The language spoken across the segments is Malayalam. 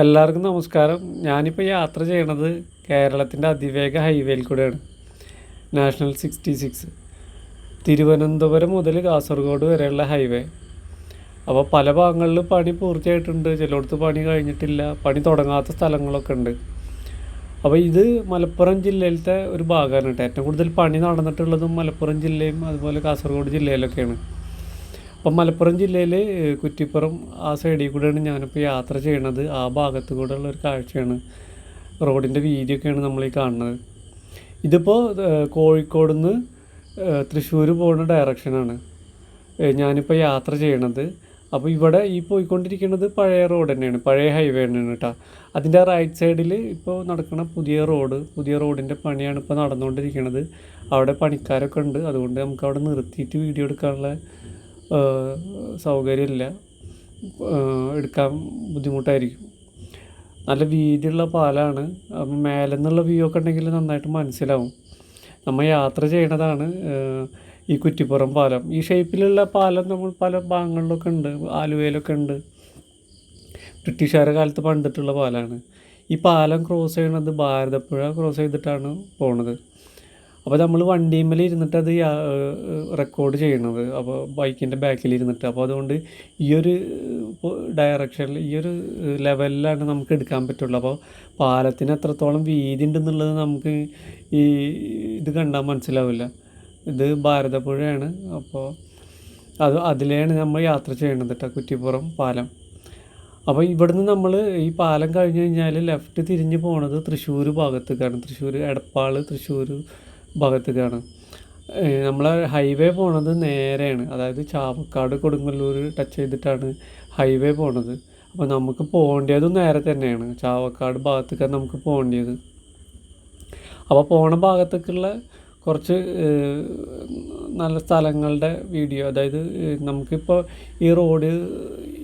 എല്ലാവർക്കും നമസ്കാരം. ഞാനിപ്പോൾ യാത്ര ചെയ്യണത് കേരളത്തിന്റെ അതിവേഗ ഹൈവേയിൽ കൂടെയാണ്. നാഷണൽ സിക്സ്റ്റി സിക്സ് തിരുവനന്തപുരം മുതൽ കാസർഗോഡ് വരെയുള്ള ഹൈവേ അപ്പോൾ പല ഭാഗങ്ങളിലും പണി പൂർത്തിയായിട്ടുണ്ട്. ചിലയിടത്ത് പണി കഴിഞ്ഞിട്ടില്ല. പണി തുടങ്ങാത്ത സ്ഥലങ്ങളൊക്കെ ഉണ്ട്. അപ്പോൾ ഇത് മലപ്പുറം ജില്ലയിലത്തെ ഒരു ഭാഗമാണ് കേട്ടോ. ഏറ്റവും കൂടുതൽ പണി നടന്നിട്ടുള്ളതും മലപ്പുറം ജില്ലയും അതുപോലെ കാസർഗോഡ് ജില്ലയിലൊക്കെയാണ്. അപ്പം മലപ്പുറം ജില്ലയിൽ കുറ്റിപ്പുറം ആ സൈഡിൽ കൂടെയാണ് ഞാനിപ്പോൾ യാത്ര ചെയ്യണത്. ആ ഭാഗത്തു കൂടെ ഉള്ള ഒരു കാഴ്ചയാണ് റോഡിന്റെ വീതിയൊക്കെയാണ് നമ്മൾ ഈ കാണുന്നത്. ഇതിപ്പോൾ കോഴിക്കോട് നിന്ന് തൃശ്ശൂർ പോകുന്ന ഡയറക്ഷനാണ് ഞാനിപ്പോൾ യാത്ര ചെയ്യണത്. അപ്പോൾ ഇവിടെ ഈ പോയിക്കൊണ്ടിരിക്കുന്നത് പഴയ റോഡ് തന്നെയാണ് പഴയ ഹൈവേ തന്നെയാണ് കേട്ടോ അതിന്റെ റൈറ്റ് സൈഡിൽ ഇപ്പോൾ നടക്കുന്ന പുതിയ റോഡ് പുതിയ റോഡിന്റെ പണിയാണ് ഇപ്പോൾ നടന്നുകൊണ്ടിരിക്കുന്നത് അവിടെ പണിക്കാരൊക്കെ ഉണ്ട്. അതുകൊണ്ട് നമുക്ക് അവിടെ നിർത്തിയിട്ട് വീഡിയോ എടുക്കാനുള്ള സൗകര്യമില്ല. എടുക്കാൻ ബുദ്ധിമുട്ടായിരിക്കും. നല്ല വീതിയുള്ള പാലമാണ് അപ്പം മേലെ നിന്നുള്ള വ്യൂ ഒക്കെ ഉണ്ടെങ്കിൽ നന്നായിട്ട് മനസ്സിലാവും. നമ്മൾ യാത്ര ചെയ്യണതാണ് ഈ കുറ്റിപ്പുറം പാലം. ഈ ഷേപ്പിലുള്ള പാലം നമ്മൾ പല ഭാഗങ്ങളിലൊക്കെ ഉണ്ട്. ആലുവയിലൊക്കെ ഉണ്ട്. ബ്രിട്ടീഷുകാരുടെ കാലത്ത് പണ്ടിട്ടുള്ള പാലമാണ് ഈ പാലം ക്രോസ് ചെയ്യണത് ഭാരതപ്പുഴ ക്രോസ് ചെയ്തിട്ടാണ് പോണത്. അപ്പോൾ നമ്മൾ വണ്ടിമേൽ ഇരുന്നിട്ട് അത് റെക്കോർഡ് ചെയ്യണത്. അപ്പോൾ ബൈക്കിന്റെ ബാക്കിൽ ഇരുന്നിട്ട് അപ്പോൾ അതുകൊണ്ട് ഈ ഒരു ഡയറക്ഷനിൽ ഈ ഒരു ലെവലിലാണ് നമുക്ക് എടുക്കാൻ പറ്റുള്ളൂ. അപ്പോൾ പാലത്തിന് എത്രത്തോളം വീതി ഉണ്ടെന്നുള്ളത് നമുക്ക് ഈ ഇത് കണ്ടാൽ മനസ്സിലാവില്ല. ഇത് ഭാരതപ്പുഴയാണ്. അപ്പോൾ അത് അതിലെയാണ് നമ്മൾ യാത്ര ചെയ്യണത് കേട്ടോ കുറ്റിപ്പുറം പാലം. അപ്പോൾ ഇവിടുന്ന് നമ്മൾ ഈ പാലം കഴിഞ്ഞ് കഴിഞ്ഞാൽ ലെഫ്റ്റ് തിരിഞ്ഞ് പോണത് തൃശ്ശൂർ ഭാഗത്തേക്കാണ്. തൃശ്ശൂർ എടപ്പാൾ തൃശ്ശൂർ ഭാഗത്തേക്കാണ്. നമ്മൾ ഹൈവേ പോണത് നേരെയാണ്. അതായത് ചാവക്കാട് കൊടുങ്ങല്ലൂർ ടച്ച് ചെയ്തിട്ടാണ് ഹൈവേ പോണത്. അപ്പോൾ നമുക്ക് പോകേണ്ടതും നേരെ തന്നെയാണ്. ചാവക്കാട് ഭാഗത്തേക്കാണ് നമുക്ക് പോകേണ്ടത്. അപ്പോൾ പോണ ഭാഗത്തേക്കുള്ള കുറച്ച് നല്ല സ്ഥലങ്ങളുടെ വീഡിയോ. അതായത് നമുക്കിപ്പോൾ ഈ റോഡ്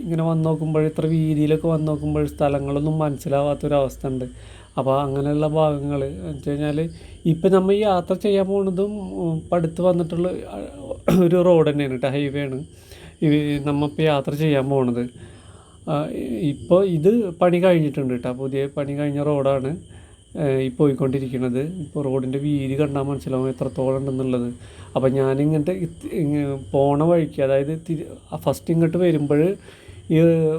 ഇങ്ങനെ വന്നു നോക്കുമ്പോൾ ഇത്ര വീതിയിലൊക്കെ വന്നു നോക്കുമ്പോൾ സ്ഥലങ്ങളൊന്നും മനസ്സിലാവാത്തൊരവസ്ഥ ഉണ്ട്. അപ്പോൾ അങ്ങനെയുള്ള ഭാഗങ്ങൾ എന്ന് വെച്ച് കഴിഞ്ഞാൽ ഇപ്പം നമ്മൾ യാത്ര ചെയ്യാൻ പോകുന്നതും പടുത്ത് വന്നിട്ടുള്ള ഒരു റോഡ് തന്നെയാണ് കേട്ടോ ഹൈവേ ആണ്. ഈ നമ്മളിപ്പോൾ യാത്ര ചെയ്യാൻ പോകുന്നത് ഇപ്പോൾ ഇത് പണി കഴിഞ്ഞിട്ടുണ്ട് കേട്ടോ പുതിയ പണി കഴിഞ്ഞ റോഡാണ് ഈ പോയിക്കൊണ്ടിരിക്കുന്നത് ഇപ്പോൾ റോഡിന്റെ വീതി കണ്ടാൽ മനസ്സിലാവും എത്രത്തോളം ഉണ്ടെന്നുള്ളത്. അപ്പോൾ ഞാനിങ്ങോട്ട് ഇത് പോണ വഴിക്ക് അതായത് ഫസ്റ്റ് ഇങ്ങോട്ട് വരുമ്പോൾ ഈ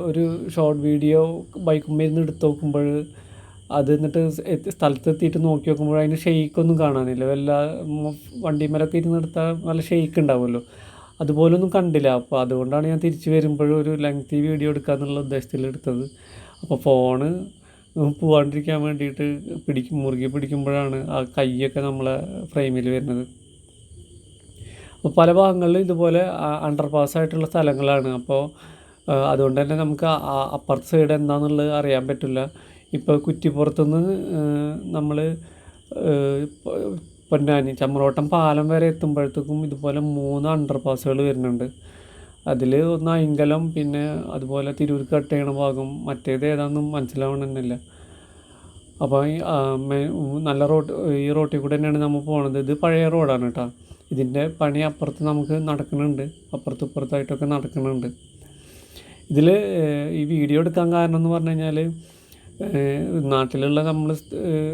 ഒരു ഷോർട്ട് വീഡിയോ ബൈക്കുമ്പോൾ എടുത്ത് നോക്കുമ്പോൾ അത് എന്നിട്ട് സ്ഥലത്തെത്തിയിട്ട് നോക്കി നോക്കുമ്പോൾ അതിന് ഷെയ്ക്കൊന്നും കാണാനില്ല. വല്ല വണ്ടിമേലൊക്കെ ഇരുന്നെടുത്താൽ നല്ല ഷെയ്ക്ക് ഉണ്ടാവുമല്ലോ. അതുപോലൊന്നും കണ്ടില്ല. അപ്പോൾ അതുകൊണ്ടാണ് ഞാൻ തിരിച്ച് വരുമ്പോഴും ഒരു ലെങ്തി വീഡിയോ എടുക്കാമെന്നുള്ള ഉദ്ദേശത്തിൽ എടുത്തത്. അപ്പോൾ ഫോണ് പോവാണ്ടിരിക്കാൻ വേണ്ടിയിട്ട് പിടിക്കും മുറുകെ പിടിക്കുമ്പോഴാണ് ആ കൈയൊക്കെ നമ്മളെ ഫ്രെയിമിൽ വരുന്നത്. അപ്പോൾ പല ഭാഗങ്ങളിലും ഇതുപോലെ അണ്ടർ പാസ് ആയിട്ടുള്ള സ്ഥലങ്ങളാണ്. അപ്പോൾ അതുകൊണ്ട് തന്നെ നമുക്ക് അപ്പുറത്തെ സൈഡ് എന്താണെന്നുള്ളത് അറിയാൻ പറ്റില്ല. ഇപ്പോൾ കുറ്റിപ്പുറത്തുനിന്ന് നമ്മൾ പൊന്നാനി ചമ്രോട്ടം പാലം വരെ എത്തുമ്പോഴത്തേക്കും ഇതുപോലെ മൂന്ന് അണ്ടർ പാസുകൾ വരുന്നുണ്ട്. അതിൽ ഒന്ന് അയങ്കലം പിന്നെ അതുപോലെ തിരൂർ കട്ട് ചെയ്യണ ഭാഗം മറ്റേത് ഏതാണെന്നും മനസ്സിലാവണമെന്നില്ല. അപ്പോൾ നല്ല റോഡ് ഈ റോട്ടിൽ കൂടെ തന്നെയാണ് നമ്മൾ പോണത്. ഇത് പഴയ റോഡാണ് കേട്ടോ. ഇതിന്റെ പണി അപ്പുറത്ത് നമുക്ക് നടക്കുന്നുണ്ട്. അപ്പുറത്ത് ഇപ്പുറത്തായിട്ടൊക്കെ നടക്കുന്നുണ്ട്. ഇതിൽ ഈ വീഡിയോ എടുക്കാൻ കാരണം എന്ന് പറഞ്ഞു കഴിഞ്ഞാൽ നാട്ടിലുള്ള നമ്മൾ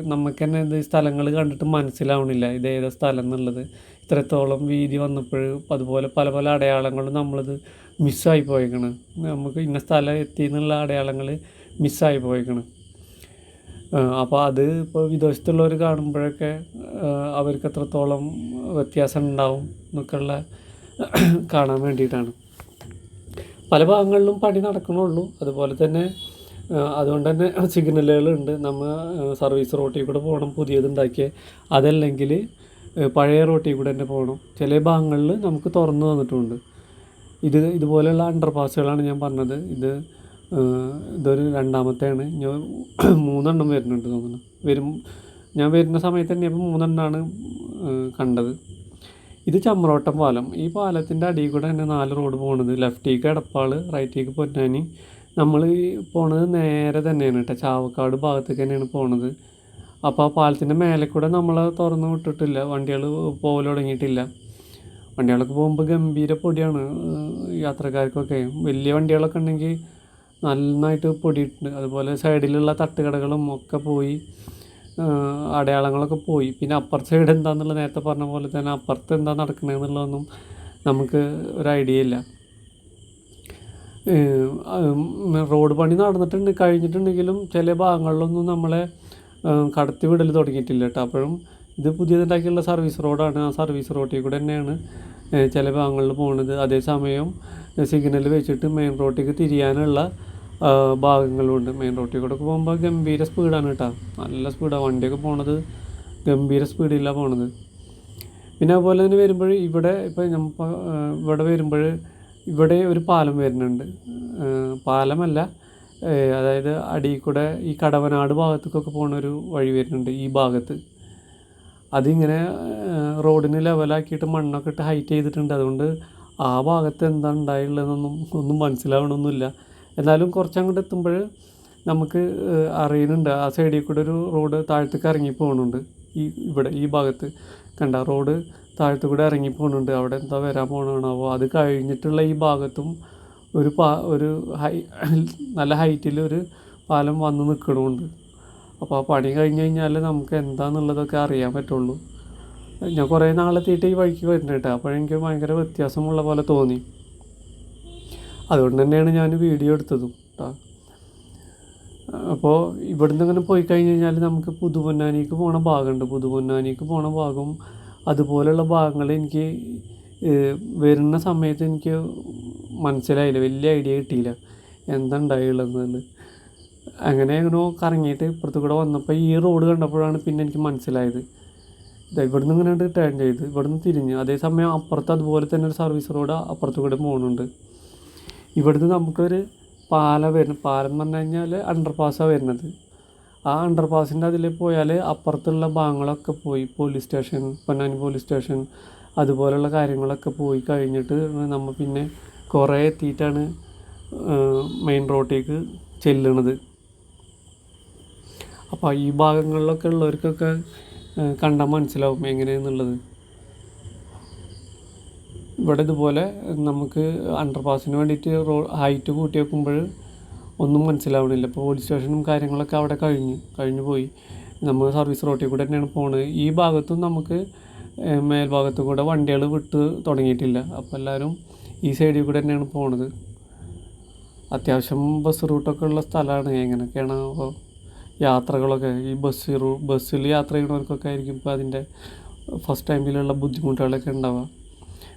നമുക്ക് തന്നെ ഇത് സ്ഥലങ്ങൾ കണ്ടിട്ട് മനസ്സിലാവണില്ല. ഇത് ഏതാ സ്ഥലം എന്നുള്ളത്. ഇത്രത്തോളം വീതി വന്നപ്പോൾ അതുപോലെ പല പല അടയാളങ്ങളും നമ്മളിത് മിസ്സായി പോയേക്കണ്. നമുക്ക് ഇന്ന സ്ഥലം എത്തി എന്നുള്ള അടയാളങ്ങൾ മിസ്സായി പോയേക്കണ്. അപ്പോൾ അത് ഇപ്പോൾ വിദേശത്തുള്ളവർ കാണുമ്പോഴൊക്കെ അവർക്ക് എത്രത്തോളം വ്യത്യാസം ഉണ്ടാവും എന്നൊക്കെയുള്ള കാണാൻ വേണ്ടിയിട്ടാണ്. പല ഭാഗങ്ങളിലും പണി നടക്കണുള്ളൂ. അതുപോലെ തന്നെ അതുകൊണ്ട് തന്നെ സിഗ്നലുകളുണ്ട്. നമ്മൾ സർവീസ് റോട്ടിൽ കൂടെ പോകണം പുതിയതുണ്ടാക്കിയ അതല്ലെങ്കിൽ പഴയ റോട്ടിൽ കൂടെ തന്നെ പോകണം. ചില ഭാഗങ്ങളിൽ നമുക്ക് തുറന്നു തന്നിട്ടുണ്ട്. ഇത് ഇതുപോലെയുള്ള അണ്ടർ പാസുകളാണ് ഞാൻ പറഞ്ഞത്. ഇത് ഇതൊരു രണ്ടാമത്തെയാണ്. ഞാൻ മൂന്നെണ്ണം വരുന്നുണ്ട് തോന്നുന്നു. വരും ഞാൻ വരുന്ന സമയത്ത് തന്നെ ഇപ്പോൾ മൂന്നെണ്ണമാണ് കണ്ടത്. ഇത് ചമ്രോട്ടം പാലം. ഈ പാലത്തിന്റെ അടിയിൽ കൂടെ തന്നെ നാല് റോഡ് പോണത് ലെഫ്റ്റേക്ക് എടപ്പാൾ റൈറ്റേക്ക് പൊന്നാനി നമ്മൾ പോണത് നേരെ തന്നെയാണ് കേട്ടോ. ചാവക്കാട് ഭാഗത്തേക്ക് തന്നെയാണ് പോണത്. അപ്പോൾ ആ പാലത്തിന്റെ മേലെ കൂടെ നമ്മൾ തുറന്ന് വിട്ടിട്ടില്ല. വണ്ടികൾ പോകൽ തുടങ്ങിയിട്ടില്ല. വണ്ടികളൊക്കെ പോകുമ്പോൾ ഗംഭീര പൊടിയാണ് യാത്രക്കാർക്കൊക്കെ. വലിയ വണ്ടികളൊക്കെ ഉണ്ടെങ്കിൽ നന്നായിട്ട് പൊടിയിട്ടുണ്ട്. അതുപോലെ സൈഡിലുള്ള തട്ടുകടകളും ഒക്കെ പോയി അടയാളങ്ങളൊക്കെ പോയി. പിന്നെ അപ്പുറത്തെ സൈഡ് എന്താണെന്നുള്ള നേരത്തെ പറഞ്ഞ പോലെ തന്നെ അപ്പുറത്ത് എന്താ നടക്കണതെന്നുള്ളതൊന്നും നമുക്ക് ഒരു ഐഡിയ ഇല്ല. റോഡ് പണി നടന്നിട്ടുണ്ട് കഴിഞ്ഞിട്ടുണ്ടെങ്കിലും ചില ഭാഗങ്ങളിലൊന്നും നമ്മളെ കടത്തി വിടൽ തുടങ്ങിയിട്ടില്ല കേട്ടോ അപ്പോഴും ഇത് പുതിയതുണ്ടാക്കിയുള്ള സർവീസ് റോഡാണ്. ആ സർവീസ് റോഡിൽ കൂടെ തന്നെയാണ് ചില ഭാഗങ്ങളിൽ പോകുന്നത് അതേസമയം സിഗ്നൽ വെച്ചിട്ട് മെയിൻ റോഡിലേക്ക് തിരിയാനുള്ള ഭാഗങ്ങളുണ്ട്. മെയിൻ റോഡിൽ കൂടെ പോകുമ്പോൾ ഗംഭീര സ്പീഡാണ് കേട്ടോ നല്ല സ്പീഡാണ് വണ്ടിയൊക്കെ പോണത് ഗംഭീര സ്പീഡിലാണ് പോണത്. പിന്നെ അതുപോലെ തന്നെ വരുമ്പോൾ ഇവിടെ ഇപ്പോൾ നമ്മൾ ഇവിടെ വരുമ്പോൾ ഇവിടെ ഒരു പാലം വരുന്നുണ്ട്. പാലമല്ല അതായത് അടിയിൽ കൂടെ ഈ കടവനാട് ഭാഗത്തേക്കൊക്കെ പോകുന്ന ഒരു വഴി വരുന്നുണ്ട് ഈ ഭാഗത്ത്. അതിങ്ങനെ റോഡിന് ലെവലാക്കിയിട്ട് മണ്ണൊക്കെ ഇട്ട് ഹൈറ്റ് ചെയ്തിട്ടുണ്ട്. അതുകൊണ്ട് ആ ഭാഗത്ത് എന്താ ഉണ്ടായുള്ളതെന്നൊന്നും ഒന്നും മനസ്സിലാവണമൊന്നുമില്ല. എന്നാലും കുറച്ചങ്ങോട്ട് എത്തുമ്പോൾ നമുക്ക് അറിയുന്നുണ്ട്. ആ സൈഡിൽ കൂടെ ഒരു റോഡ് താഴത്തേക്ക് ഇറങ്ങി പോകുന്നുണ്ട് ഈ ഇവിടെ ഈ ഭാഗത്ത്. കണ്ട? റോഡ് താഴത്തു കൂടെ ഇറങ്ങി അവിടെ എന്താ വരാൻ പോകണമാണാവോ അത് കഴിഞ്ഞിട്ടുള്ള ഈ ഭാഗത്തും ഒരു പാ ഒരു ഹൈ നല്ല ഹൈറ്റിൽ ഒരു പാലം വന്ന് നിൽക്കണമുണ്ട് അപ്പോൾ ആ പണി കഴിഞ്ഞ് കഴിഞ്ഞാൽ നമുക്ക് എന്താണെന്നുള്ളതൊക്കെ അറിയാൻ പറ്റുള്ളൂ. ഞാൻ കുറേ നാളെത്തിയിട്ട് ഈ വഴിക്ക് വരുന്നുണ്ട് അപ്പോഴെനിക്ക് ഭയങ്കര വ്യത്യാസമുള്ള പോലെ തോന്നി. അതുകൊണ്ട് തന്നെയാണ് ഞാൻ വീഡിയോ എടുത്തതും കേട്ടോ. അപ്പോൾ ഇവിടുന്ന് ഇങ്ങനെ പോയി കഴിഞ്ഞ് കഴിഞ്ഞാൽ നമുക്ക് പുതുപൊന്നാനിക്ക് പോണ ഭാഗമുണ്ട്. പുതുപൊന്നാനിക്ക് പോണ ഭാഗം അതുപോലെയുള്ള ഭാഗങ്ങൾ എനിക്ക് വരുന്ന സമയത്ത് എനിക്ക് മനസ്സിലായില്ല. വലിയ ഐഡിയ കിട്ടിയില്ല. എന്താ ഉണ്ടായുള്ളതെന്നുള്ളത്. അങ്ങനെ എങ്ങനെയോ കറങ്ങിയിട്ട് ഇപ്പുറത്ത് കൂടെ വന്നപ്പോൾ ഈ റോഡ് കണ്ടപ്പോഴാണ് പിന്നെ എനിക്ക് മനസ്സിലായത്. ഇവിടെ ഇവിടുന്ന് ഇങ്ങനെ ടേൺ ചെയ്ത് ഇവിടുന്ന് തിരിഞ്ഞ്. അതേസമയം അപ്പുറത്ത് അതുപോലെ തന്നെ ഒരു സർവീസ് റോഡ് അപ്പുറത്ത് കൂടെ പോകുന്നുണ്ട് ഇവിടുന്ന് നമുക്കൊരു പാല വരുന്നത് പാലം എന്ന് പറഞ്ഞു കഴിഞ്ഞാൽ അണ്ടർ പാസ്സാണ് വരുന്നത് ആ അണ്ടർ പാസിന്റെ അതിൽ പോയാൽ അപ്പുറത്തുള്ള ഭാഗങ്ങളൊക്കെ പോയി. Police station Ponnani police station അതുപോലെയുള്ള കാര്യങ്ങളൊക്കെ പോയി കഴിഞ്ഞിട്ട് നമ്മൾ പിന്നെ കുറേ എത്തിയിട്ടാണ് മെയിൻ റോഡിലേക്ക് ചെല്ലണത്. അപ്പോൾ ഈ ഭാഗങ്ങളിലൊക്കെ ഉള്ളവർക്കൊക്കെ കണ്ടാൽ മനസ്സിലാവും എങ്ങനെയെന്നുള്ളത്. ഇവിടെ ഇതുപോലെ നമുക്ക് അണ്ടർ പാസിന് വേണ്ടിയിട്ട് റോ ഹൈറ്റ് കൂട്ടി വെക്കുമ്പോൾ ഒന്നും മനസ്സിലാവണില്ല. ഇപ്പോൾ പോലീസ് സ്റ്റേഷനും കാര്യങ്ങളൊക്കെ അവിടെ കഴിഞ്ഞു. കഴിഞ്ഞു പോയി. നമ്മൾ സർവീസ് റോട്ടിൽ കൂടെ തന്നെയാണ് പോണത്. ഈ ഭാഗത്തും നമുക്ക് മേൽഭാഗത്ത് കൂടെ വണ്ടികൾ വിട്ട് തുടങ്ങിയിട്ടില്ല. അപ്പോൾ എല്ലാവരും ഈ സൈഡിൽ കൂടെ തന്നെയാണ് പോണത്. അത്യാവശ്യം ബസ് റൂട്ടൊക്കെ ഉള്ള സ്ഥലമാണ് എങ്ങനെയൊക്കെയാണ് അപ്പോൾ യാത്രകളൊക്കെ? ഈ ബസ് റൂ ബസ്സിൽ യാത്ര ചെയ്യുന്നവർക്കൊക്കെ ആയിരിക്കും ഇപ്പോൾ അതിന്റെ ഫസ്റ്റ് ടൈമിലുള്ള ബുദ്ധിമുട്ടുകളൊക്കെ ഉണ്ടാവുക.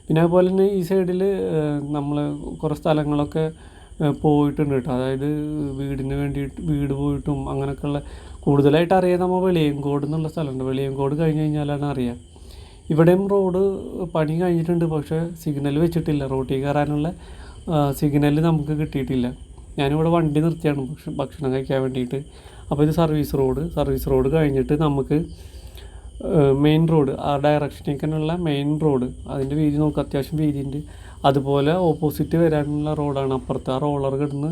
പിന്നെ അതുപോലെ തന്നെ ഈ സൈഡിൽ നമ്മൾ കുറേ സ്ഥലങ്ങളൊക്കെ പോയിട്ടുണ്ട് കേട്ടോ. അതായത് വീടിന് വേണ്ടിയിട്ട് വീട് പോയിട്ടും അങ്ങനെയൊക്കെയുള്ള കൂടുതലായിട്ട് അറിയാൻ നമ്മൾ വെളിയങ്കോട് എന്നുള്ള സ്ഥലമുണ്ട്. വെളിയങ്കോട് കഴിഞ്ഞ് കഴിഞ്ഞാലാണ് അറിയാം. ഇവിടെയും റോഡ് പണി കഴിഞ്ഞിട്ടുണ്ട് പക്ഷേ സിഗ്നൽ വെച്ചിട്ടില്ല. റോട്ടിൽ കയറാനുള്ള സിഗ്നൽ നമുക്ക് കിട്ടിയിട്ടില്ല. ഞാനിവിടെ വണ്ടി നിർത്തിയാണ് ഭക്ഷണം ഭക്ഷണം കഴിക്കാൻ വേണ്ടിയിട്ട്. അപ്പോൾ ഇത് സർവീസ് റോഡ്. സർവീസ് റോഡ് കഴിഞ്ഞിട്ട് നമുക്ക് മെയിൻ റോഡ് ആ ഡയറക്ഷനേക്കാനുള്ള മെയിൻ റോഡ്. അതിന്റെ വീതി നോക്കുക അത്യാവശ്യം വീതിയുണ്ട്. അതുപോലെ ഓപ്പോസിറ്റ് വരാനുള്ള റോഡാണ് അപ്പുറത്ത് ആ റോളർ കിടന്ന്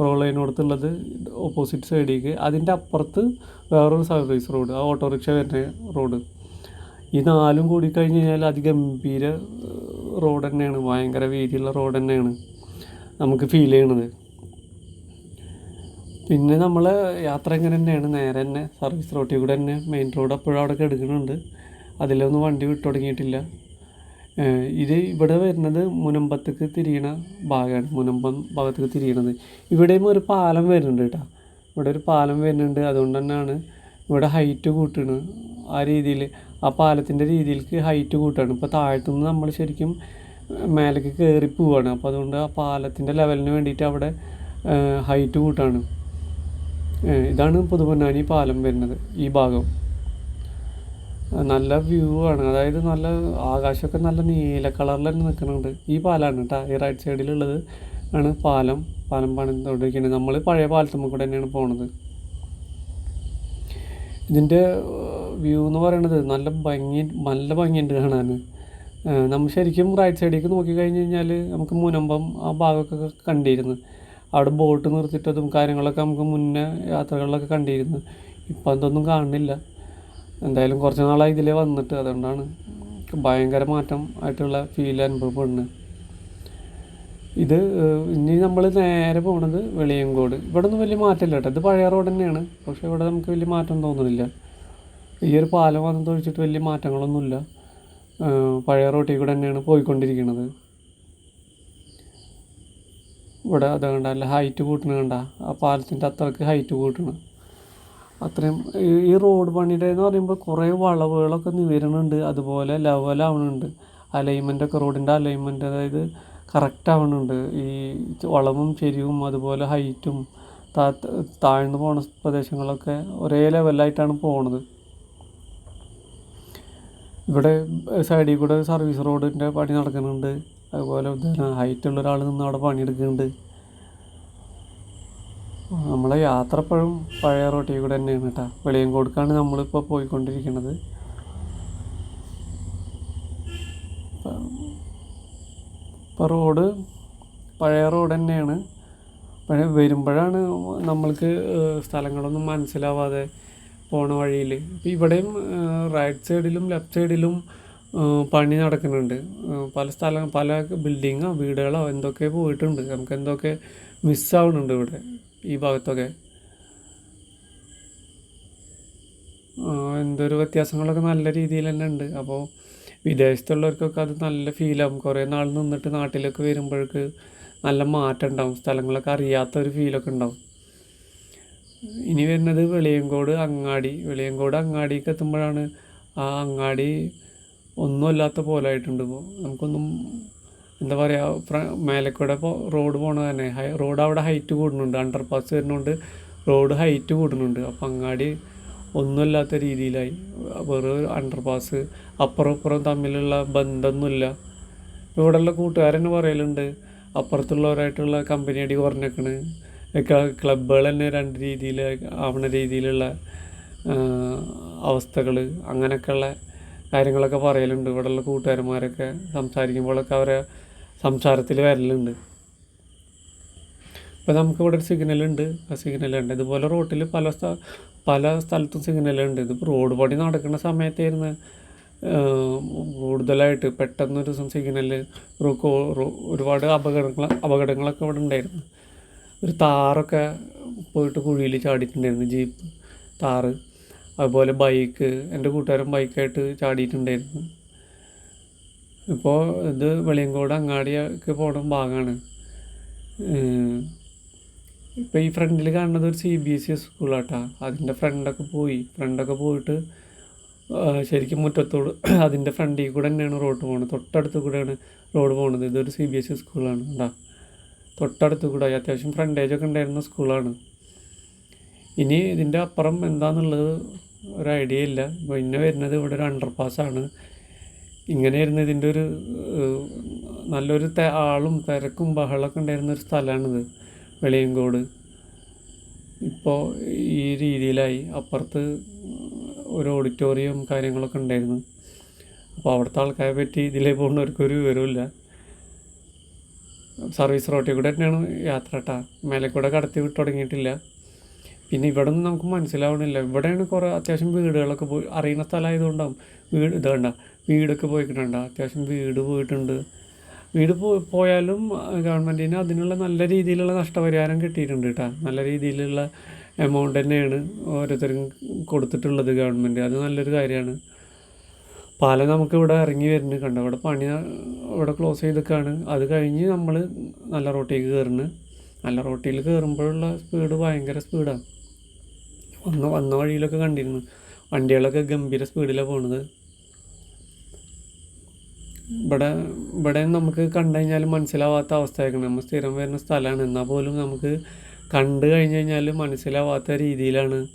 റോൾ ലൈനോടത്തുള്ളത് ഓപ്പോസിറ്റ് സൈഡിലേക്ക് അതിന്റെ അപ്പുറത്ത് വേറൊരു സർവീസ് റോഡ് ആ ഓട്ടോറിക്ഷ വരുന്ന റോഡ് ഈ നാലും കൂടി കഴിഞ്ഞ് കഴിഞ്ഞാൽ അതിഗംഭീര റോഡ് തന്നെയാണ്. ഭയങ്കര വീതിയുള്ള റോഡ് തന്നെയാണ് നമുക്ക് ഫീൽ ചെയ്യണത്. പിന്നെ നമ്മൾ യാത്ര ഇങ്ങനെ തന്നെയാണ്. നേരെ തന്നെ സർവീസ് റോട്ടിൽ കൂടെ തന്നെ മെയിൻ റോഡ് അപ്പോഴും അവിടെ കിടക്കുന്നുണ്ട്. അതിലൊന്നും വണ്ടി വിട്ടു തുടങ്ങിയിട്ടില്ല. ഇത് ഇവിടെ വരുന്നത് മുനമ്പത്തേക്ക് തിരിയണ ഭാഗമാണ് മുനമ്പം ഭാഗത്തേക്ക് തിരിയണത്. ഇവിടെയും ഒരു പാലം വരുന്നുണ്ട് കേട്ടോ. ഇവിടെ ഒരു പാലം വരുന്നുണ്ട്. അതുകൊണ്ട് തന്നെയാണ് ഇവിടെ ഹൈറ്റ് കൂട്ടണ്. ആ രീതിയിൽ ആ പാലത്തിന്റെ രീതിയിലേക്ക് ഹൈറ്റ് കൂട്ടാണ്. ഇപ്പോൾ താഴത്തുനിന്ന് നമ്മൾ ശരിക്കും മേലേക്ക് കയറി പോവാണ്. അപ്പോൾ അതുകൊണ്ട് ആ പാലത്തിന്റെ ലെവലിന് വേണ്ടിയിട്ട് അവിടെ ഹൈറ്റ് കൂട്ടാണ്. ഇതാണ് പുതുപൊന്നാനി പാലം വരുന്നത് ഈ ഭാഗം. നല്ല വ്യൂ ആണ്. അതായത് നല്ല ആകാശമൊക്കെ നല്ല നീല കളറിൽ തന്നെ നിൽക്കുന്നുണ്ട്. ഈ പാലാണ് കേട്ടോ ഈ റൈറ്റ് സൈഡിലുള്ളത് ആണ് പാലം. പാലം പണിതുകൊണ്ടിരിക്കുന്നത് നമ്മൾ പഴയ പാലത്തുമ്പോൾ കൂടെ തന്നെയാണ് പോണത്. ഇതിന്റെ വ്യൂ എന്ന് പറയണത് നല്ല ഭംഗി നല്ല ഭംഗിയുണ്ട് കാണാൻ നമ്മൾ ശരിക്കും റൈറ്റ് സൈഡിലേക്ക് നോക്കി കഴിഞ്ഞ് കഴിഞ്ഞാൽ നമുക്ക് മുനമ്പം ആ ഭാഗമൊക്കെ കണ്ടിരുന്നു. അവിടെ ബോട്ട് നിർത്തിയിട്ടതും കാര്യങ്ങളൊക്കെ നമുക്ക് മുന്നേ യാത്രകളിലൊക്കെ കണ്ടിരുന്നു. ഇപ്പം അതൊന്നും കാണുന്നില്ല. എന്തായാലും കുറച്ച് നാളായി ഇതിലേ വന്നിട്ട് അതുകൊണ്ടാണ് ഭയങ്കര മാറ്റം ആയിട്ടുള്ള ഫീൽ അനുഭവപ്പെടുന്നത്. ഇത് ഇനി നമ്മൾ നേരെ പോണത് വെളിയങ്കോട്. ഇവിടെ ഒന്നും വലിയ മാറ്റമില്ല കേട്ടോ. ഇത് പഴയ റോഡ് തന്നെയാണ്. പക്ഷെ ഇവിടെ നമുക്ക് വലിയ മാറ്റം തോന്നുന്നില്ല. ഈ ഒരു പാലം വന്നത് ഒഴിച്ചിട്ട് വലിയ മാറ്റങ്ങളൊന്നുമില്ല. പഴയ റോട്ടിൽ കൂടെ തന്നെയാണ് പോയിക്കൊണ്ടിരിക്കുന്നത് ഇവിടെ അത് കണ്ട അല്ല ഹൈറ്റ് കൂട്ടണ കണ്ട ആ പാലത്തിന്റെ അത്രയ്ക്ക് ഹൈറ്റ് കൂട്ടണം. അത്രയും ഈ- റോഡ് പണിയുടെ എന്ന് പറയുമ്പോൾ കുറേ വളവുകളൊക്കെ നിവരുന്നുണ്ട്. അതുപോലെ ലെവലാവണുണ്ട് അലൈൻമെന്റ് ഒക്കെ റോഡിന്റെ അലൈൻമെന്റ് അതായത് കറക്റ്റ് ആവണുണ്ട്. ഈ വളവും ചെരിവും അതുപോലെ ഹൈറ്റും താഴ്ന്നു പോണ പ്രദേശങ്ങളൊക്കെ ഒരേ ലെവലായിട്ടാണ് പോണത്. ഇവിടെ സൈഡിൽ കൂടെ സർവീസ് റോഡിന്റെ പണി നടക്കുന്നുണ്ട്. അതുപോലെ ഹൈറ്റുള്ള ഒരാൾ നിന്ന് അവിടെ പണിയെടുക്കുന്നുണ്ട്. നമ്മളെ യാത്ര എപ്പോഴും പഴയ റോട്ടിൽ കൂടെ തന്നെയാണ് കേട്ടോ. വെളിയങ്കോടുക്കാണ് നമ്മളിപ്പോൾ പോയിക്കൊണ്ടിരിക്കുന്നത്. ഇപ്പോൾ റോഡ് പഴയ റോഡ് തന്നെയാണ്. പക്ഷേ വരുമ്പോഴാണ് നമ്മൾക്ക് സ്ഥലങ്ങളൊന്നും മനസ്സിലാവാതെ പോണ വഴിയിൽ ഇപ്പോൾ ഇവിടെയും റൈറ്റ് സൈഡിലും ലെഫ്റ്റ് സൈഡിലും പണി നടക്കുന്നുണ്ട്. പല സ്ഥലം പല ബിൽഡിങ്ങോ വീടുകളോ എന്തൊക്കെ പോയിട്ടുണ്ട്. നമുക്ക് എന്തൊക്കെ മിസ്സാവുന്നുണ്ട് ഇവിടെ. ഈ ഭാഗത്തൊക്കെ. എന്തൊരു വ്യത്യാസങ്ങളൊക്കെ നല്ല രീതിയിൽ തന്നെ ഉണ്ട്. അപ്പോൾ വിദേശത്തുള്ളവർക്കൊക്കെ അത് നല്ല ഫീലാകും കുറേ നാൾ നിന്നിട്ട് നാട്ടിലൊക്കെ വരുമ്പോഴേക്ക് നല്ല മാറ്റം ഉണ്ടാവും. സ്ഥലങ്ങളൊക്കെ അറിയാത്ത ഒരു ഫീലൊക്കെ ഉണ്ടാവും. ഇനി വരുന്നത് വെളിയങ്കോട് അങ്ങാടി. വെളിയങ്കോട് അങ്ങാടിക്ക് എത്തുമ്പോഴാണ് ആ അങ്ങാടി ഒന്നുമല്ലാത്ത പോലെ ആയിട്ടുണ്ട് ഇപ്പോൾ നമുക്കൊന്നും എന്താ പറയുക ഫ്ര- മേലെ കൂടെ ഇപ്പോൾ റോഡ് പോണത് തന്നെ. ഹൈ റോഡ് അവിടെ ഹൈറ്റ് കൂടുന്നുണ്ട്. അണ്ടർ പാസ് വരുന്നതുകൊണ്ട് റോഡ് ഹൈറ്റ് കൂടുന്നുണ്ട്. അപ്പം അങ്ങാടി ഒന്നുമില്ലാത്ത രീതിയിലായി. വെറും അണ്ടർ പാസ് അപ്പുറം ഇപ്പുറം തമ്മിലുള്ള ബന്ധമൊന്നുമില്ല. ഇവിടെയുള്ള കൂട്ടുകാരെന്നെ പറയലുണ്ട്. അപ്പുറത്തുള്ളവരായിട്ടുള്ള കമ്പനി അടി കുറഞ്ഞേക്കണ്. ക്ലബ്ബുകൾ തന്നെ രണ്ട് രീതിയിൽ ആവണ രീതിയിലുള്ള അവസ്ഥകൾ അങ്ങനെയൊക്കെയുള്ള കാര്യങ്ങളൊക്കെ പറയലുണ്ട്. ഇവിടെയുള്ള കൂട്ടുകാരന്മാരൊക്കെ സംസാരിക്കുമ്പോഴൊക്കെ അവരെ സംസാരത്തിൽ വരലുണ്ട്. ഇപ്പോൾ നമുക്ക് ഇവിടെ ഒരു സിഗ്നൽ ഉണ്ട്. ആ സിഗ്നൽ ഉണ്ട്. ഇതുപോലെ റോട്ടിൽ പല സ്ഥ പല സ്ഥലത്തും സിഗ്നൽ ഉണ്ട്. ഇതിപ്പോൾ റോഡ് പണി നടക്കുന്ന സമയത്തായിരുന്നു കൂടുതലായിട്ട് പെട്ടെന്ന് ഒരു ദിവസം സിഗ്നൽ ഒരുപാട് അപകടങ്ങൾ അപകടങ്ങളൊക്കെ ഇവിടെ ഉണ്ടായിരുന്നു. ഒരു താറൊക്കെ പോയിട്ട് കുഴിയിൽ ചാടിയിട്ടുണ്ടായിരുന്നു ജീപ്പ് താറ് അതുപോലെ ബൈക്ക് എന്റെ കൂട്ടുകാരൻ ബൈക്കായിട്ട് ചാടിയിട്ടുണ്ടായിരുന്നു. ഇപ്പോൾ ഇത് വെളിയങ്കോട് അങ്ങാടിയൊക്കെ പോകണം ഭാഗമാണ് ഇപ്പോൾ ഈ ഫ്രണ്ടിൽ കാണുന്നത് ഒരു സി ബി എസ് ഇ സ്കൂളാട്ടാ. അതിന്റെ ഫ്രണ്ടൊക്കെ പോയി. ഫ്രണ്ടൊക്കെ പോയിട്ട് ശരിക്കും മുറ്റത്തോട് അതിന്റെ ഫ്രണ്ടിൽ കൂടെ തന്നെയാണ് റോഡ് പോകുന്നത് തൊട്ടടുത്ത് കൂടെയാണ് റോഡ് പോകുന്നത് ഇതൊരു സി ബി എസ് ഇ സ്കൂളാണ് ഉണ്ടാ തൊട്ടടുത്ത് കൂടെ അത്യാവശ്യം ഫ്രണ്ടേജ് ഒക്കെ ഉണ്ടായിരുന്ന സ്കൂളാണ്. ഇനി ഇതിന്റെ അപ്പുറം എന്താണെന്നുള്ളത് ഒരു ഐഡിയ ഇല്ല. പിന്നെ വരുന്നത് ഇവിടെ ഒരു അണ്ടർ പാസ്സാണ് ഇങ്ങനെയായിരുന്നു ഇതിന്റെ ഒരു നല്ലൊരു ആളും തിരക്കും ബഹളമൊക്കെ ഉണ്ടായിരുന്ന ഒരു സ്ഥലമാണിത് വെളിയങ്കോട്. ഇപ്പോൾ ഈ രീതിയിലായി അപ്പുറത്ത് ഒരു ഓഡിറ്റോറിയം കാര്യങ്ങളൊക്കെ ഉണ്ടായിരുന്നു. അപ്പോൾ അവിടുത്തെ ആൾക്കാരെ പറ്റി ഇതിലേ പോകുന്നവർക്ക് ഒരു വിവരമില്ല സർവീസ് റോട്ടിൽ കൂടെ തന്നെയാണ് യാത്ര കേട്ടാ. മേലെ കൂടെ കടത്തി വിട്ട് തുടങ്ങിയിട്ടില്ല. പിന്നെ ഇവിടെ ഒന്നും നമുക്ക് മനസ്സിലാവണില്ല. ഇവിടെയാണ് കുറേ അത്യാവശ്യം വീടുകളൊക്കെ പോയി അറിയുന്ന സ്ഥലമായതുകൊണ്ടാവും. വീട് ഇത് കണ്ട വീടൊക്കെ പോയിട്ടുണ്ട് അത്യാവശ്യം വീട് പോയിട്ടുണ്ട്. വീട് പോ പോയാലും ഗവൺമെന്റിന് അതിനുള്ള നല്ല രീതിയിലുള്ള നഷ്ടപരിഹാരം കിട്ടിയിട്ടുണ്ട് കേട്ടോ നല്ല രീതിയിലുള്ള എമൗണ്ട് തന്നെയാണ് ഓരോരുത്തരും കൊടുത്തിട്ടുള്ളത് ഗവൺമെന്റ് അത് നല്ലൊരു കാര്യമാണ്. പാലം നമുക്ക് ഇവിടെ ഇറങ്ങി വരുന്നത് കണ്ടോ? ഇവിടെ പണി ഇവിടെ ക്ലോസ് ചെയ്തൊക്കെയാണ് അത് കഴിഞ്ഞ് നമ്മൾ നല്ല റോട്ടിലേക്ക് കയറുന്നു. നല്ല റോട്ടിൽ കയറുമ്പോഴുള്ള സ്പീഡ് ഭയങ്കര സ്പീഡാണ് വന്ന വന്ന വഴിയിലൊക്കെ കണ്ടിരുന്നു. വണ്ടികളൊക്കെ ഗംഭീര സ്പീഡിലാണ് പോണത്. ഇവിടെ ഇവിടെ നമുക്ക് കണ്ടു കഴിഞ്ഞാൽ മനസ്സിലാവാത്ത അവസ്ഥയായിരിക്കും നമ്മൾ സ്ഥിരം വരുന്ന സ്ഥലമാണ്. എന്നാൽ പോലും നമുക്ക് കണ്ടു കഴിഞ്ഞ് കഴിഞ്ഞാൽ മനസ്സിലാവാത്ത രീതിയിലാണ്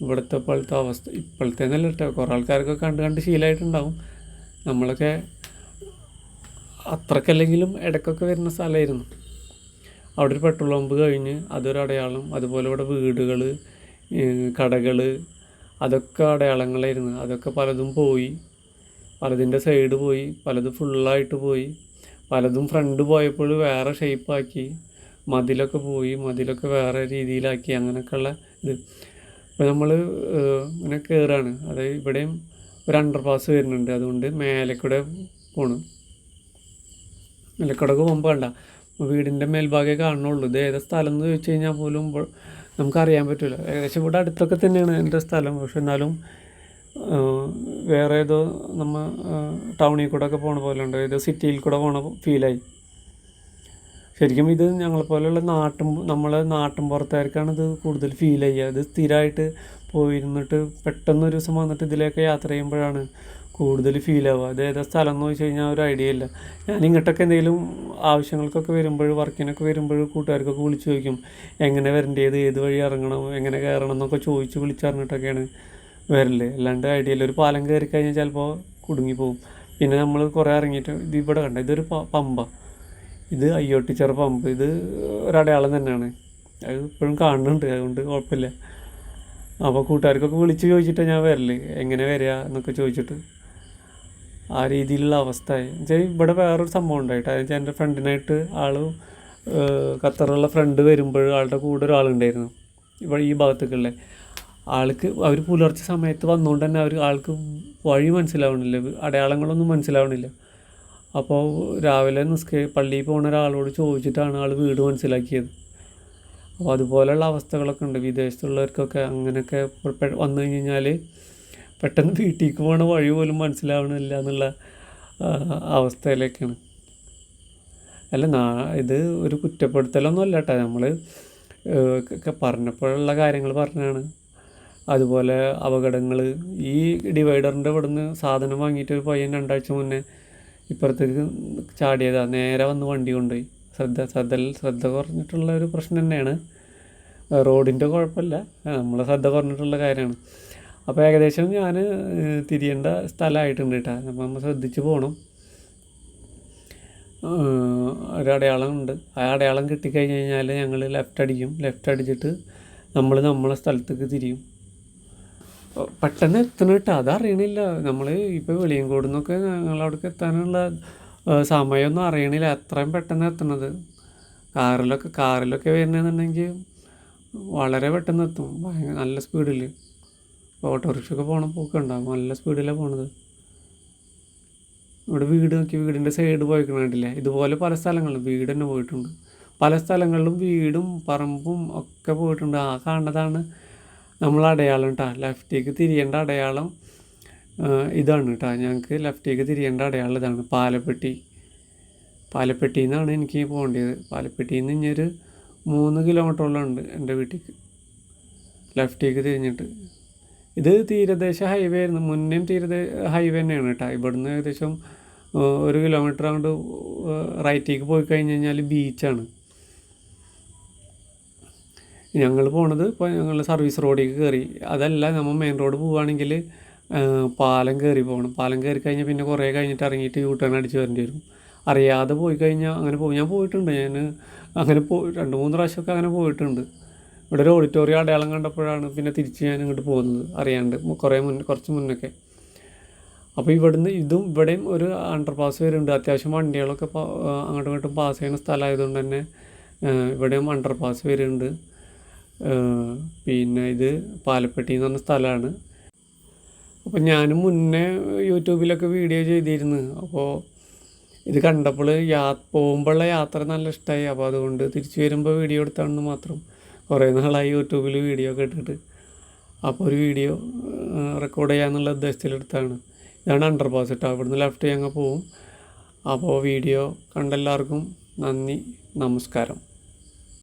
ഇവിടുത്തെ ഇപ്പോഴത്തെ അവസ്ഥ. ഇപ്പോഴത്തെ എന്നല്ല കേട്ടോ കുറേ ആൾക്കാർക്ക് കണ്ട് കണ്ട് ശീലമായിട്ടുണ്ടാവും. നമ്മളൊക്കെ അത്രക്കല്ലെങ്കിലും ഇടയ്ക്കൊക്കെ വരുന്ന സ്ഥലമായിരുന്നു. അവിടെ ഒരു പെട്രോൾ പമ്പ് കഴിഞ്ഞ് അതൊരു അടയാളം. അതുപോലെ ഇവിടെ വീടുകൾ കടകൾ അതൊക്കെ അടയാളങ്ങളായിരുന്നു. അതൊക്കെ പലതും പോയി. പലതിന്റെ സൈഡ് പോയി പലതും ഫുള്ളായിട്ട് പോയി. പലതും ഫ്രണ്ട് പോയപ്പോൾ വേറെ ഷേപ്പാക്കി മതിലൊക്കെ പോയി മതിലൊക്കെ വേറെ രീതിയിലാക്കി അങ്ങനെയൊക്കെയുള്ള ഇത്. ഇപ്പോൾ നമ്മൾ ഇങ്ങനെ കയറാണ് അതായത് ഇവിടെയും ഒരു അണ്ടർ പാസ് വരുന്നുണ്ട്. അതുകൊണ്ട് മേലക്കൂടെ കൂടെ പോണ്. മേലക്കൂടെ പോകുമ്പോൾ കണ്ട. വീടിന്റെ മേൽഭാഗമേ കാണുള്ളൂ ഇത് ഏതാ സ്ഥലം എന്ന് ചോദിച്ചു കഴിഞ്ഞാൽ പോലും നമുക്കറിയാൻ പറ്റില്ല ഏകദേശം ഇവിടെ അടുത്തൊക്കെ തന്നെയാണ് എന്റെ സ്ഥലം. പക്ഷെ എന്നാലും വേറെ ഏതോ നമ്മൾ ടൗണിൽ കൂടെ ഒക്കെ പോണ പോലെ ഉണ്ട് ഏതോ സിറ്റിയിൽ കൂടെ പോണ ഫീലായി. ശരിക്കും ഇത് ഞങ്ങളെപ്പോലെയുള്ള നാട്ടും നമ്മളെ നാട്ടും പുറത്തുകാർക്കാണ് ഇത് കൂടുതൽ ഫീൽ ചെയ്യുക ഇത് സ്ഥിരമായിട്ട് പോയിരുന്നിട്ട് പെട്ടെന്ന് ഒരു ദിവസം വന്നിട്ട് ഇതിലേക്ക് യാത്ര ചെയ്യുമ്പോഴാണ് കൂടുതൽ ഫീൽ ആവുക അത് ഏതാ സ്ഥലം എന്ന് ചോദിച്ചു കഴിഞ്ഞാൽ ഒരു ഐഡിയ ഇല്ല. ഞാൻ ഇങ്ങോട്ടൊക്കെ എന്തെങ്കിലും ആവശ്യങ്ങൾക്കൊക്കെ വരുമ്പോൾ വർക്കിനൊക്കെ വരുമ്പോൾ കൂട്ടുകാർക്കൊക്കെ വിളിച്ച് ചോദിക്കും എങ്ങനെ വരേണ്ടത്? ഏത് വഴി ഇറങ്ങണം? എങ്ങനെ കയറണം? എന്നൊക്കെ ചോദിച്ച് വിളിച്ചറിഞ്ഞിട്ടൊക്കെയാണ് വരൽ. അല്ലാണ്ട് ഐഡിയ ഇല്ല. ഒരു പാലം കയറി കഴിഞ്ഞാൽ ചിലപ്പോൾ കുടുങ്ങിപ്പോവും. പിന്നെ നമ്മൾ കുറേ ഇറങ്ങിയിട്ട് ഇത് ഇവിടെ കണ്ട ഇതൊരു പമ്പ. ഇത് അയ്യോട്ടിച്ചറ പമ്പ്. ഇത് ഒരടയാളം തന്നെയാണ് അത് ഇപ്പോഴും കാണുന്നുണ്ട് അതുകൊണ്ട് കുഴപ്പമില്ല അപ്പോൾ കൂട്ടുകാർക്കൊക്കെ വിളിച്ച് ചോദിച്ചിട്ടാണ് ഞാൻ വരൽ. എങ്ങനെ വരിക എന്നൊക്കെ ചോദിച്ചിട്ട്. ആ രീതിയിലുള്ള അവസ്ഥയായി എന്നുവെച്ചാൽ ഇവിടെ വേറൊരു സംഭവം ഉണ്ടായിട്ട്. വെച്ചാൽ എന്റെ ഫ്രണ്ടിനായിട്ട് ആൾ ഖത്തറുള്ള ഫ്രണ്ട് വരുമ്പോൾ ആളുടെ കൂടെ ഒരാളുണ്ടായിരുന്നു. ഇവിടെ ഈ ഭാഗത്തേക്കുള്ള ആൾക്ക് അവർ പുലർച്ചെ സമയത്ത് വന്നുകൊണ്ട് തന്നെ അവർ ആൾക്ക് വഴി മനസ്സിലാവണില്ല. അടയാളങ്ങളൊന്നും മനസ്സിലാവണില്ല. അപ്പോൾ രാവിലെ നിസ്കേ പള്ളിയിൽ പോകുന്ന ഒരാളോട് ചോദിച്ചിട്ടാണ് ആൾ വീട് മനസ്സിലാക്കിയത്. അപ്പോൾ അതുപോലെയുള്ള അവസ്ഥകളൊക്കെ ഉണ്ട്. വിദേശത്തുള്ളവർക്കൊക്കെ അങ്ങനെയൊക്കെ വന്നു കഴിഞ്ഞ് കഴിഞ്ഞാൽ പെട്ടെന്ന് വീട്ടിലേക്ക് പോണ വഴി പോലും മനസ്സിലാവണില്ല എന്നുള്ള അവസ്ഥയിലേക്കാണ്. അല്ല നാ ഇത് ഒരു കുറ്റപ്പെടുത്തലൊന്നും അല്ല കേട്ടോ നമ്മൾ പറഞ്ഞപ്പോഴുള്ള കാര്യങ്ങൾ പറഞ്ഞാണ് അതുപോലെ അപകടങ്ങൾ ഈ ഡിവൈഡറിന്റെ ഇവിടുന്ന് സാധനം വാങ്ങിയിട്ട് ഒരു പയ്യൻ രണ്ടാഴ്ച മുന്നേ ഇപ്പുറത്തേക്ക് ചാടിയതാണ് നേരെ വന്ന് വണ്ടി കൊണ്ടുപോയി. ശ്രദ്ധ ശ്രദ്ധ ശ്രദ്ധ കുറഞ്ഞിട്ടുള്ള ഒരു പ്രശ്നം തന്നെയാണ്. റോഡിന്റെ കുഴപ്പമില്ല. നമ്മളെ ശ്രദ്ധ കുറഞ്ഞിട്ടുള്ള കാര്യമാണ്. അപ്പോൾ ഏകദേശം ഞാൻ തിരിയേണ്ട സ്ഥലമായിട്ടുണ്ട് കേട്ടോ. അപ്പോൾ നമ്മൾ ശ്രദ്ധിച്ച് പോകണം ഒരു അടയാളം ഉണ്ട്. ആ അടയാളം കിട്ടിക്കഴിഞ്ഞ് കഴിഞ്ഞാൽ ഞങ്ങൾ ലെഫ്റ്റ് അടിക്കും. ലെഫ്റ്റ് അടിച്ചിട്ട് നമ്മൾ നമ്മളെ സ്ഥലത്തേക്ക് തിരിയും. പെട്ടെന്ന് എത്തണം കേട്ടോ അതറിയണില്ല. നമ്മൾ ഇപ്പോൾ വെളിയങ്കോട് നിന്നൊക്കെ ഞങ്ങളവിടേക്ക് എത്താനുള്ള സമയമൊന്നും അറിയണില്ല. അത്രയും പെട്ടെന്ന് എത്തണത്. കാറിലൊക്കെ കാറിലൊക്കെ വരുന്നതെന്നുണ്ടെങ്കിൽ വളരെ പെട്ടെന്ന് എത്തും. ഭയങ്കര നല്ല സ്പീഡിൽ ഓട്ടോറിക്ഷയൊക്കെ പോകണം പോക്ക് ഉണ്ടാകും നല്ല സ്പീഡിലാണ് പോണത്. ഇവിടെ വീട് നോക്കി വീടിന്റെ സൈഡ് പോയിക്കണില്ലേ ഇതുപോലെ പല സ്ഥലങ്ങളിലും വീട് തന്നെ പോയിട്ടുണ്ട്. പല സ്ഥലങ്ങളിലും വീടും പറമ്പും ഒക്കെ പോയിട്ടുണ്ട്. ആ കാണുന്നതാണ് നമ്മൾ അടയാളം കേട്ടോ ലെഫ്റ്റേക്ക് തിരിയേണ്ട അടയാളം ഇതാണ് കേട്ടോ ഞങ്ങൾക്ക് ലെഫ്റ്റേക്ക് തിരിയേണ്ട അടയാളം ഇതാണ്. പാലപ്പെട്ടി. പാലപ്പെട്ടിയിൽ നിന്നാണ് എനിക്ക് പോകേണ്ടത് പാലപ്പെട്ടിയിൽ നിന്ന് ഒരു മൂന്ന് കിലോമീറ്ററോളം ഉണ്ട് എന്റെ വീട്ടിലേക്ക് ലെഫ്റ്റേക്ക് തിരിഞ്ഞിട്ട്. ഇത് തീരദേശ ഹൈവേ ആയിരുന്നു. മുന്നേയും തീരദേശ ഹൈവേ തന്നെയാണ് കേട്ടോ ഇവിടുന്ന് ഏകദേശം ഒരു കിലോമീറ്റർ അങ്ങോട്ട് റൈറ്റേക്ക് പോയി കഴിഞ്ഞ് കഴിഞ്ഞാൽ ബീച്ചാണ്. ഞങ്ങൾ പോണത് ഇപ്പോൾ ഞങ്ങൾ സർവീസ് റോഡിലേക്ക് കയറി അതല്ല നമ്മൾ മെയിൻ റോഡ് പോവുകയാണെങ്കിൽ പാലം കയറി പോകണം പാലം കയറി കഴിഞ്ഞാൽ പിന്നെ കുറേ കഴിഞ്ഞിട്ട് ഇറങ്ങിയിട്ട് യൂ ടേൺ അടിച്ച് വരേണ്ടി വരും. അറിയാതെ പോയി കഴിഞ്ഞാൽ അങ്ങനെ പോകും ഞാൻ പോയിട്ടുണ്ട്. ഞാൻ അങ്ങനെ പോയി രണ്ട് മൂന്ന് പ്രാവശ്യമൊക്കെ അങ്ങനെ പോയിട്ടുണ്ട്. ഇവിടെ ഒരു ഓഡിറ്റോറിയം അടയാളം കണ്ടപ്പോഴാണ് പിന്നെ തിരിച്ച് ഞാൻ ഇങ്ങോട്ട് പോകുന്നത് അറിയാണ്ട് കുറേ മുന്നേ കുറച്ച് മുന്നൊക്കെ. അപ്പോൾ ഇവിടുന്ന് ഇതും ഇവിടെയും ഒരു അണ്ടർപാസ് വരുന്നുണ്ട്. അത്യാവശ്യം വണ്ടികളൊക്കെ അങ്ങോട്ടും ഇങ്ങോട്ടും പാസ് ചെയ്യുന്ന സ്ഥലമായതുകൊണ്ട് തന്നെ ഇവിടെയും അണ്ടർ പാസ് വരുന്നുണ്ട്. പിന്നെ ഇത് പാലപ്പെട്ടി എന്ന് പറഞ്ഞ സ്ഥലമാണ്. അപ്പോൾ ഞാനും മുന്നേ യൂട്യൂബിലൊക്കെ വീഡിയോ ചെയ്തിരുന്നു. അപ്പോൾ ഇത് കണ്ടപ്പോൾ യാ പോകുമ്പോഴുള്ള യാത്ര നല്ല ഇഷ്ടമായി അപ്പോൾ അതുകൊണ്ട് തിരിച്ചു വരുമ്പോൾ വീഡിയോ എടുത്താണെന്ന് മാത്രം കുറേ നാളായി യൂട്യൂബിൽ വീഡിയോ ഒക്കെ അപ്പോൾ ഒരു വീഡിയോ റെക്കോർഡ് ചെയ്യാന്നുള്ള ഉദ്ദേശത്തിലെടുത്താണ് ഇതാണ് അണ്ടർ പാസ് കേട്ടോ അവിടുന്ന് ലെഫ്റ്റ് ഞങ്ങൾ പോവും. അപ്പോൾ വീഡിയോ കണ്ടെല്ലാവർക്കും നന്ദി നമസ്കാരം.